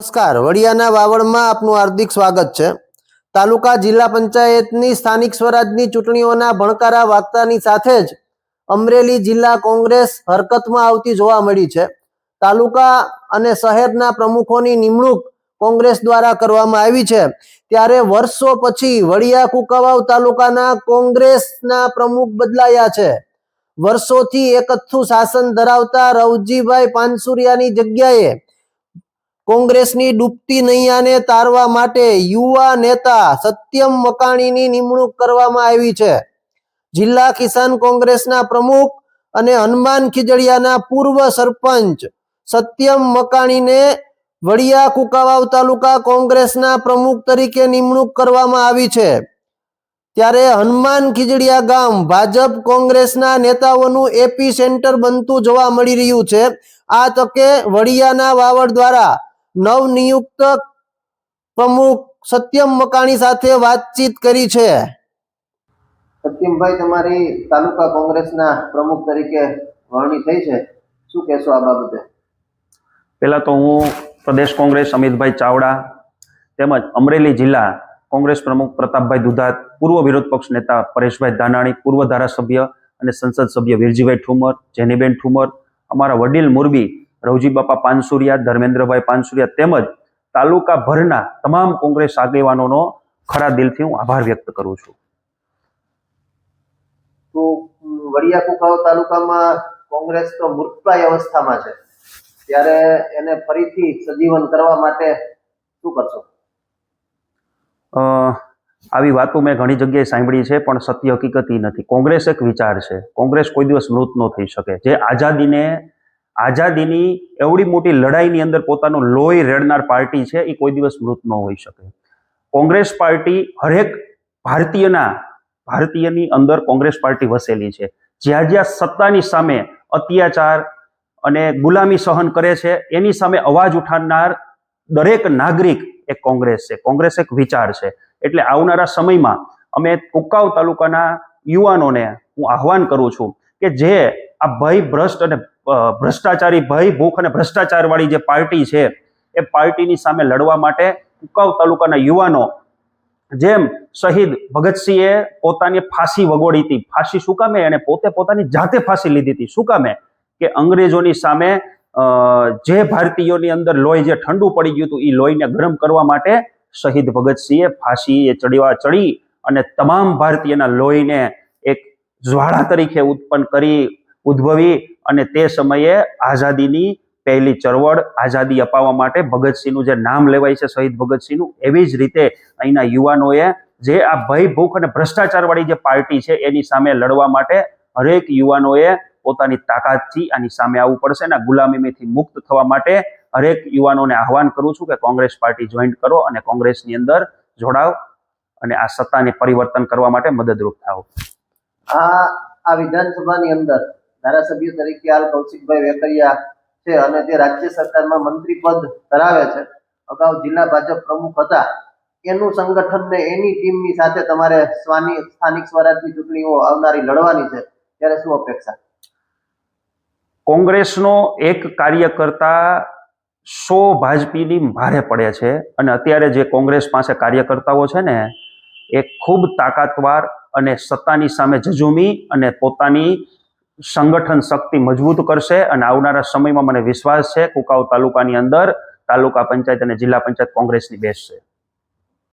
નમસ્કાર. વડિયાના વાવડમાં આપનું હાર્દિક સ્વાગત છે. તાલુકા જિલ્લા પંચાયતની સ્થાનિક સ્વરાજની ચૂંટણીઓના ભણકારા વાગતાની સાથે જ અમરેલી જિલ્લા કોંગ્રેસ હરકતમાં આવતી જોવા મળી છે. તાલુકા અને શહેરના પ્રમુખોની નિમણૂક કોંગ્રેસ દ્વારા કરવામાં આવી છે. ત્યારે વર્ષો પછી વડિયા કુકવાવ તાલુકાના કોંગ્રેસના પ્રમુખ બદલાયા છે. વર્ષોથી એકથું શાસન ધરાવતા રવજીભાઈ પાનસુરિયાની જગ્યાએ કોંગ્રેસની ડૂબતી નૈયાને તારવા માટે યુવા નેતા સત્યમ મકાણીની નિમણૂક કરવામાં આવી છે. જિલ્લા કિસાન કોંગ્રેસના પ્રમુખ અને હનુમાન ખીજડીયાના પૂર્વ સરપંચ સત્યમ મકાણીને વડિયા કુકાવાવ તાલુકા કોંગ્રેસના પ્રમુખ તરીકે નિમણૂક કરવામાં આવી છે. ત્યારે હનુમાન ખીજડીયા ગામ ભાજપ કોંગ્રેસના નેતાઓનું એપી સેન્ટર બનતું જોવા મળી રહ્યું છે. આ તકે વડિયાના વાવડ દ્વારા નવનિયુક્ત પ્રમુખ સત્યમ મકાણી સાથે વાતચીત કરી છે. સત્યમભાઈ તમારી તાલુકા કોંગ્રેસના પ્રમુખ તરીકે વરણી થઈ છે. શું કહેશો આ બાબતે? પહેલા તો હું પ્રદેશ કોંગ્રેસ અમિતભાઈ ચાવડા તેમજ અમરેલી જિલ્લા કોંગ્રેસ પ્રમુખ પ્રતાપભાઈ દુધાત પૂર્વ વિરોધ પક્ષ નેતા પરેશભાઈ દાનાણી પૂર્વ ધારાસભ્ય અને સંસદ સભ્ય વીરજીભાઈ ઠુમર જેનીબેન ઠુમર અમારા વડીલ મોરબી રવજી બાપા પાનસુરિયા ધર્મેન્દ્રભાઈ પાનસુરિયા તેમજ તાલુકા ભરના તમામ કોંગ્રેસ આગેવાનોનો ખરા દિલથી હું આભાર વ્યક્ત કરું છું. તો વડિયા કુકાવ તાલુકામાં કોંગ્રેસ તો મૃતપ્રાય અવસ્થામાં છે. ત્યારે એને ફરીથી સજીવન કરવા માટે શું કરશો? આવી વાતો મેં ઘણી જગ્યાએ સાંભળી છે પણ સત્ય હકીકત નથી. કોંગ્રેસ એક વિચાર છે. કોંગ્રેસ કોઈ દિવસ મૃત ન થઈ શકે. જે આઝાદીને આઝાદીની એવડી મોટી લડાઈની અંદર પોતાનું લોહી રેડનાર પાર્ટી છે, એ કોઈ દિવસ મૃત ન હોઈ શકે. કોંગ્રેસ પાર્ટી હરેક ભારતીયના, ભારતીયની અંદર કોંગ્રેસ પાર્ટી વસેલી છે. જ્યાં જ્યાં સત્તાની સામે અત્યાચાર અને ગુલામી સહન કરે છે, એની સામે અવાજ ઉઠાવનાર દરેક નાગરિક એક કોંગ્રેસ છે. કોંગ્રેસ એક વિચાર છે. એટલે આવનારા સમયમાં અમે કુકાવ તાલુકાના યુવાનોને હું આહવાન કરું છું કે જે આ ભય ભ્રષ્ટ અને ભ્રષ્ટાચારી ભય, ભૂખ અને ભ્રષ્ટાચારવાળી જે પાર્ટી છે, એ પાર્ટીની સામે લડવા માટે કુકાવ તાલુકાના યુવાનો જેમ શહીદ ભગતસિંહે પોતાની ફાંસી વગોડી હતી. ફાંસી શું કામે? એને પોતે પોતાની જાતે ફાંસી લીધી હતી. શું કામે? કે અંગ્રેજોની સામે જે ભારતીયોની અંદર લોહી જે ઠંડુ પડી ગયું હતું એ લોહીને ગરમ કરવા માટે શહીદ ભગતસિંહે ફાંસી એ ચડવા ચડી અને તમામ ભારતીયના લોહીને એક જ્વાળા તરીકે ઉત્પન્ન કરી, ઉદ્ભવી અને તે સમયે આઝાદીની પહેલી ચળવળ આઝાદી અપાવવા માટે ભગતસિંહનું જે નામ લેવાય છે શહીદ ભગતસિંહનું, એવી જ રીતે અહીંના યુવાનોએ જે આ ભય, ભૂખ અને ભ્રષ્ટાચારવાળી જે પાર્ટી છે એની સામે લડવા માટે હરેક યુવાનોએ પોતાની તાકાતથી આની સામે આવવું પડશે અને આ ગુલામીથી મુક્ત થવા માટે હરેક યુવાનોને આહવાન કરું છું કે કોંગ્રેસ પાર્ટી જોઈન કરો અને કોંગ્રેસની અંદર જોડાવ અને આ સત્તાને પરિવર્તન કરવા માટે મદદરૂપ થાવ આ આ વિધાનસભાની અંદર ધારાસભ્ય તરીકે હાલ કૌશિકભાઈ વેકરિયા છે અને તે રાજ્ય સરકારમાં મંત્રી પદ ધરાવે છે, અગાઉ જિલ્લા ભાજપ પ્રમુખ હતા, એનું સંગઠન ને એની ટીમની સાથે તમારે સ્વાની, સ્થાનિક સ્વરાજની ચૂંટણીઓ આવનારી લડવાની છે, ત્યારે શું અપેક્ષા? કોંગ્રેસનો એક કાર્યકર્તા સો ભાજપીની ભારે પડે છે અને અત્યારે જે કોંગ્રેસ પાસે કાર્યકર્તાઓ છે ને, એ ખૂબ તાકાતવાર અને સત્તાની સામે ઝઝૂમી અને પોતાની સંગઠન શક્તિ મજબૂત કરશે અને આવનારા સમયમાં મને વિશ્વાસ છે, કુકાવ તાલુકાની અંદર તાલુકા પંચાયત અને જિલ્લા પંચાયત કોંગ્રેસની બેસશે.